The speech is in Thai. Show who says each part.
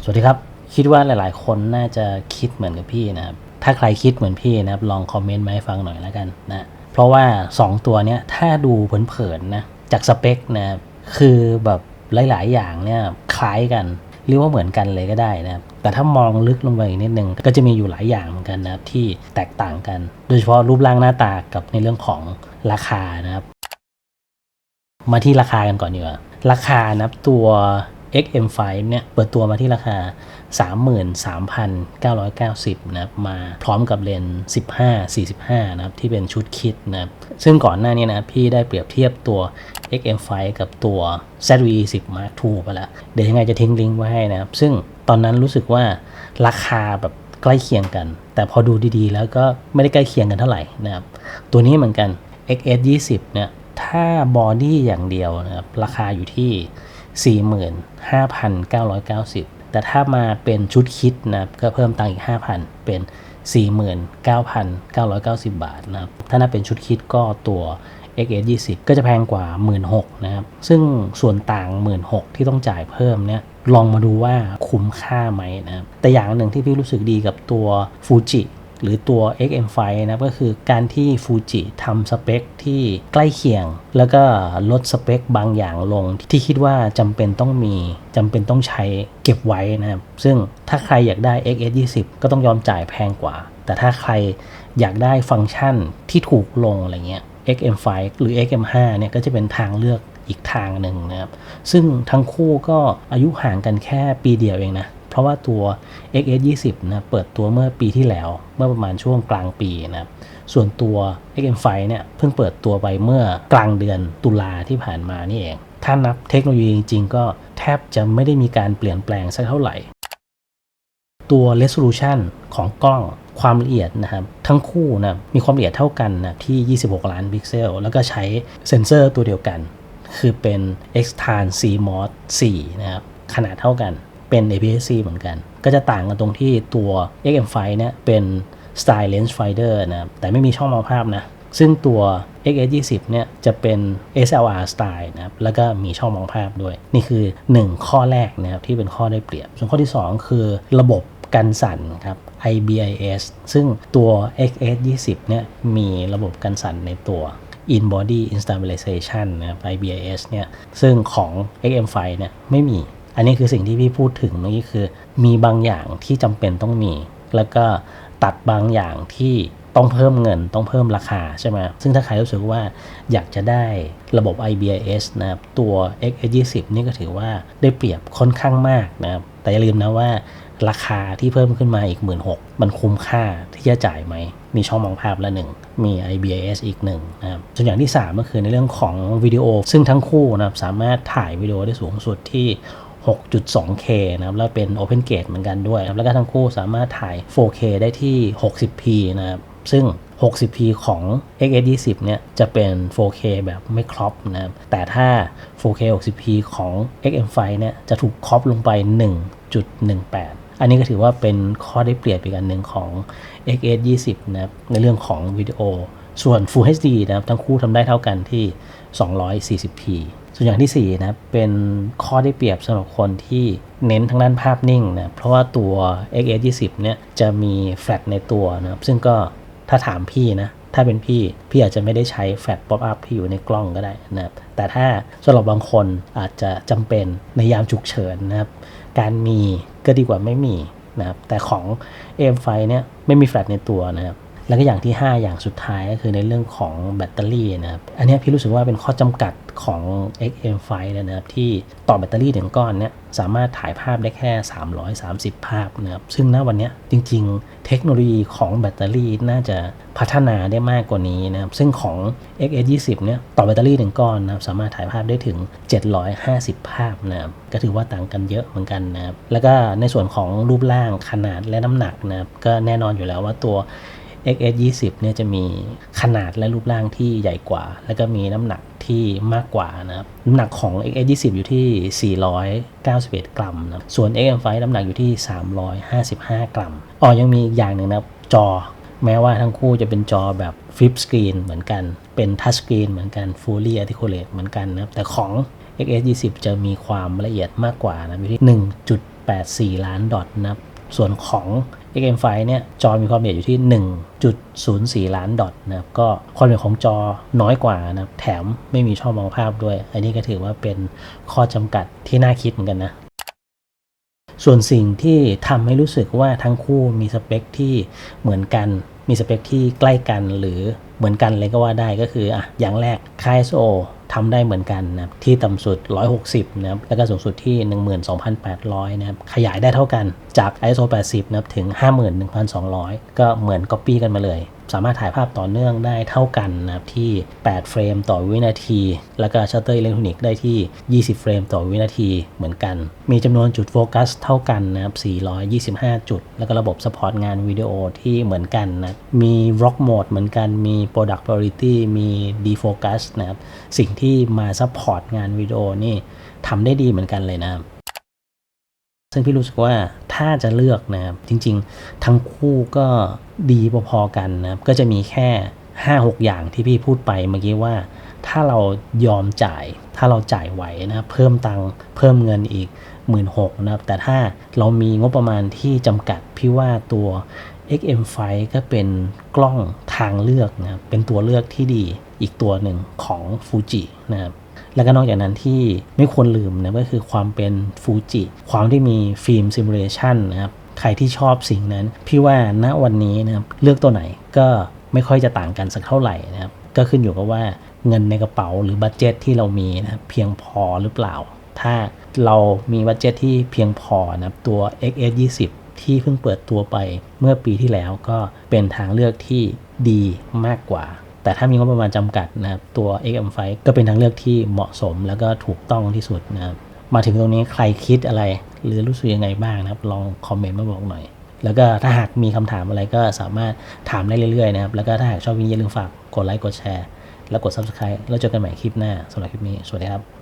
Speaker 1: สวัสดีครับ คิดว่าหลาย ๆ คนน่าจะคิดเหมือนกับพี่นะครับ ถ้าใครคิดเหมือนพี่นะครับ ลองคอมเมนต์มาให้ฟังหน่อยแล้วกันนะ เพราะว่า 2 ตัวเนี้ยถ้าดูเผินๆนะจากสเปคนะครับคือแบบหลาย ๆ อย่างเนี่ยคล้ายกันเรียกว่าเหมือนกันเลยก็ได้นะครับ แต่ถ้ามองลึกลงไปอีกนิดนึงก็จะมีอยู่หลายอย่างเหมือนกันนะครับที่แตกต่างกัน โดยเฉพาะรูปร่างหน้าตากับในเรื่องของราคานะครับ มาที่ราคากันก่อนดีกว่า ราคานะครับตัว XM5 เนี่ยเปิดตัวมาที่ราคา 33,990 นะครับมาพร้อมกับเลนส์15 45 นะครับ ที่เป็นชุดคิดนะครับซึ่งก่อนหน้านี้นะพี่ได้เปรียบเทียบตัว XM5 กับตัว ZV-10 Mark II ไปแล้ว เดี๋ยวยังไงจะทิ้งลิงก์ไว้ให้นะครับ ซึ่งตอนนั้นรู้สึกว่าราคาแบบใกล้เคียงกัน แต่พอดูดีๆ แล้วก็ไม่ได้ใกล้เคียงกันเท่าไหร่นะครับ ตัวนี้เหมือนกัน XS20 เนี่ยถ้าบอดี้อย่างเดียวนะครับราคาอยู่ที่ 45,990 แต่ถ้ามาเป็นชุดคิดนะก็เพิ่มตังค์อีก 5,000 เป็น 49,990 บาทนะครับ ถ้านับเป็นชุดคิดก็ตัว XS20 ก็จะแพงกว่า 16,000นะครับ ซึ่งส่วนต่าง 16,000 ที่ต้องจ่ายเพิ่มเนี่ยลองมาดูว่าคุ้มค่าไหมนะครับ แต่อย่างหนึ่งที่พี่รู้สึกดีกับตัว Fuji หรือตัว XM5 นะก็คือการที่ Fuji ทำสเปคที่ใกล้เคียง แล้วก็ลดสเปคบางอย่างลง ที่คิดว่าจำเป็นต้องมีจำเป็นต้องใช้เก็บไว้นะครับ ซึ่งถ้าใครอยากได้ XS20 ก็ต้องยอมจ่ายแพงกว่า แต่ถ้าใครอยากได้ฟังก์ชันที่ถูกลงอะไรเงี้ย XM5 หรือ XM5 เนี่ยก็จะเป็นทางเลือกอีกทางหนึ่งนะครับ ซึ่งทั้งคู่ก็อายุห่างกันแค่ปีเดียวเองนะ เพราะว่าตัว XS20 นะเปิดตัวเมื่อปีที่แล้วเมื่อประมาณช่วงกลางปีนะส่วนตัว XM5 เนี่ยเพิ่งเปิดตัวไปเมื่อกลางเดือนตุลาที่ผ่านมานี่เอง ถ้านับเทคโนโลยีจริงๆ ก็แทบจะไม่ได้มีการเปลี่ยนแปลงสักเท่าไหร่ ตัว resolution ของกล้องความละเอียดนะครับทั้งคู่นะมีความละเอียดเท่ากันนะที่ 26 ล้านพิกเซล แล้วก็ใช้เซ็นเซอร์ตัวเดียวกัน คือเป็น Xtran CMOS 4 นะครับ ขนาดเท่ากัน เป็น APS-C เหมือนกัน ก็จะต่างกันตรงที่ตัว XM5 เนี่ยเป็น Style Lens Finder นะครับแต่ไม่มีช่องมองภาพนะ ซึ่งตัว XS20 เนี่ยจะเป็น SLR Style นะครับ แล้วก็มีช่องมองภาพด้วย นี่คือ 1 ข้อแรกนะครับที่เป็นข้อได้เปรียบ ส่วนข้อที่ 2 คือระบบกันสั่นครับ IBIS ซึ่งตัว XS20 เนี่ยมีระบบกันสั่นในตัว in body instabilization นะครับ IBIS เนี่ย ซึ่งของ XM5 เนี่ยไม่มี อันนี้คือสิ่งที่พี่พูดถึงเมื่อกี้คือมีบางอย่างที่จำเป็นต้องมี แล้วก็ตัดบางอย่างที่ต้องเพิ่มเงินต้องเพิ่มราคาใช่ไหมซึ่งถ้าใครรู้สึกว่าอยากจะได้ระบบ IBIS นะครับตัว X20 นี่ก็ถือว่าได้เปรียบค่อนข้างมากนะครับแต่อย่าลืมนะว่าราคาที่เพิ่มขึ้นมาอีก 1 6ื่นมันคุ้มค่าที่จะจ่ายไหม มีช่องมองภาพละหนึ่ง มี IBIS อีกหนึ่งนะครับส่วนอย่างที่ 3 ก็คือในเรื่องของวิดีโอ ซึ่งทั้งคู่นะครับสามารถถ่ายวิดีโอได้สูงสุดที่ 6.2K นะครับแล้วเป็น Open Gate เหมือนกันด้วยแล้วก็ทั้งคู่สามารถถ่าย 4K ได้ที่ 60p นะครับซึ่ง 60p ของ XS20 เนี่ยจะเป็น 4K แบบไม่ครอปนะครับแต่ถ้า 4K 60p ของ XM5 เนี่ยจะถูกครอปลงไป 1.18อันนี้ก็ถือว่าเป็นข้อได้เปรียบอีกอันหนึ่งของ XS20 นะครับในเรื่องของวิดีโอ ส่วน Full HD นะครับทั้งคู่ทำได้เท่ากันที่ 240p ส่วนอย่างที่ 4 นะครับเป็นข้อได้เปรียบสำหรับคนที่เน้นทางด้านภาพนิ่งนะเพราะว่าตัว XS20 เนี่ยจะมีแฟลชในตัวนะครับซึ่งก็ถ้าถามพี่นะ ถ้าเป็นพี่ พี่อาจจะไม่ได้ใช้แฟลชป๊อปอัพที่อยู่ในกล้องก็ได้นะครับแต่ถ้าสำหรับบางคนอาจจะจำเป็นในยามฉุกเฉินนะครับ การมีก็ดีกว่าไม่มีนะครับแต่ของ AM5 เนี่ยไม่มีแฟลชในตัวนะครับ แล้วก็อย่างที่ 5 อย่างสุดท้ายก็คือในเรื่องของแบตเตอรี่นะครับ อันนี้พี่รู้สึกว่าเป็นข้อจำกัดของ XM5 เลยนะครับ ที่ต่อแบตเตอรี่ถึงก้อนเนี้ยสามารถถ่ายภาพได้แค่ 330 ภาพนะครับ ซึ่งณวันนี้จริง ๆ เทคโนโลยีของแบตเตอรี่น่าจะพัฒนาได้มากกว่านี้นะครับ ซึ่งของ XS20 เนี่ยต่อแบตเตอรี่ถึงก้อนนะครับสามารถถ่ายภาพได้ถึง 750 ภาพนะครับก็ถือว่าต่างกันเยอะเหมือนกันนะครับแล้วก็ในส่วนของรูปร่างขนาดและน้ำหนักนะครับก็แน่นอนอยู่แล้วว่าตัว XS20 เนี่ยจะมีขนาดและรูปร่างที่ใหญ่กว่า แล้วก็มีน้ำหนักที่มากกว่านะครับน้ำหนักของ XS20 อยู่ที่ 491 กรัมนะครับส่วน XM5 น้ำหนักอยู่ที่ 355 กรัมอ๋อยังมีอีกอย่างหนึ่งนะครับจอ แม้ว่าทั้งคู่จะเป็นจอแบบฟลิปสกรีนเหมือนกัน เป็นทัชสกรีนเหมือนกัน fully articulate เหมือนกันนะครับแต่ของ XS20 จะมีความละเอียดมากกว่านะอยู่ที่ 1.84 ล้านดอทนะครับส่วนของ XM5 เนี่ยจอมีความละเอียดอยู่ที่ 1.04 ล้านดอทนะครับก็ความละเอียดของจอน้อยกว่านะครับแถมไม่มีช่องมองภาพด้วย อันนี้ก็ถือว่าเป็นข้อจำกัดที่น่าคิดเหมือนกันนะส่วนสิ่งที่ทำให้รู้สึกว่าทั้งคู่มีสเปคที่เหมือนกัน มีสเปคที่ใกล้กันหรือเหมือนกันเลยก็ว่าได้ก็คืออะอย่างแรกค่าย ISO ทำได้เหมือนกันนะครับที่ต่ำสุด 160นะครับแล้วก็สูงสุดที่ 12,800นะครับขยายได้เท่ากันจาก ISO 80นะครับถึง 51,200 ก็เหมือน Copy กันมาเลยสามารถถ่ายภาพต่อเนื่องได้เท่ากันนะครับที่ 8 เฟรมต่อวินาที แล้วก็ชัตเตอร์อิเล็กทรอนิกส์ได้ที่ 20 เฟรมต่อวินาทีเหมือนกัน มีจำนวนจุดโฟกัสเท่ากันนะครับ 425 จุด แล้วก็ระบบสปอร์ตงานวิดีโอที่เหมือนกันนะ มี Rock Mode เหมือนกัน มี Product Priority มี Defocus นะครับ สิ่งที่มาซัพพอร์ตงานวิดีโอนี่ทำได้ดีเหมือนกันเลยนะครับซึ่งพี่รู้สึกว่าถ้าจะเลือกนะครับจริง ๆ ทั้งคู่ก็ ดีพอๆกันนะครับก็จะมีแค่ 5-6 อย่างที่พี่พูดไปเมื่อกี้ว่า ถ้าเรายอมจ่าย ถ้าเราจ่ายไหวนะเพิ่มตังเพิ่มเงินอีก 1 6ื่นนะครับแต่ถ้าเรามีงบประมาณที่จำกัดพี่ว่าตัว XM5 ก็เป็นกล้องทางเลือกนะครับเป็นตัวเลือกที่ดีอีกตัวหนึ่งของฟูจินะครับแล้วก็นอกจากนั้นที่ไม่ควรลืมนะก็คือความเป็นฟูจิความที่มีฟิล์มซิมูเลชันนะครับ ใครที่ชอบสิ่งนั้น พี่ว่าณวันนี้นะครับเลือกตัวไหนก็ไม่ค่อยจะต่างกันสักเท่าไหร่นะครับก็ขึ้นอยู่กับว่าเงินในกระเป๋าหรือบัตเจตที่เรามีนะครับเพียงพอหรือเปล่า ถ้าเรามีบัตเจตที่เพียงพอนะครับตัว XS 20ที่เพิ่งเปิดตัวไปเมื่อปีที่แล้วก็เป็นทางเลือกที่ดีมากกว่า แต่ถ้ามีงบประมาณจำกัดนะครับตัว XM5 ก็เป็นทางเลือกที่เหมาะสมแล้วก็ถูกต้องที่สุดนะครับ มาถึงตรงนี้ใครคิดอะไร หรือรู้สึกยังไงบ้างนะครับ ลองคอมเมนต์มาบอกหน่อย แล้วก็ถ้าหากมีคำถามอะไรก็สามารถถามได้เรื่อยๆนะครับ แล้วก็ถ้าหากชอบวิดีโออย่าลืมฝากกดไลค์กดแชร์ แล้วกด Subscribe แล้วเจอกันใหม่คลิปหน้าสำหรับคลิปนี้ สวัสดีครับ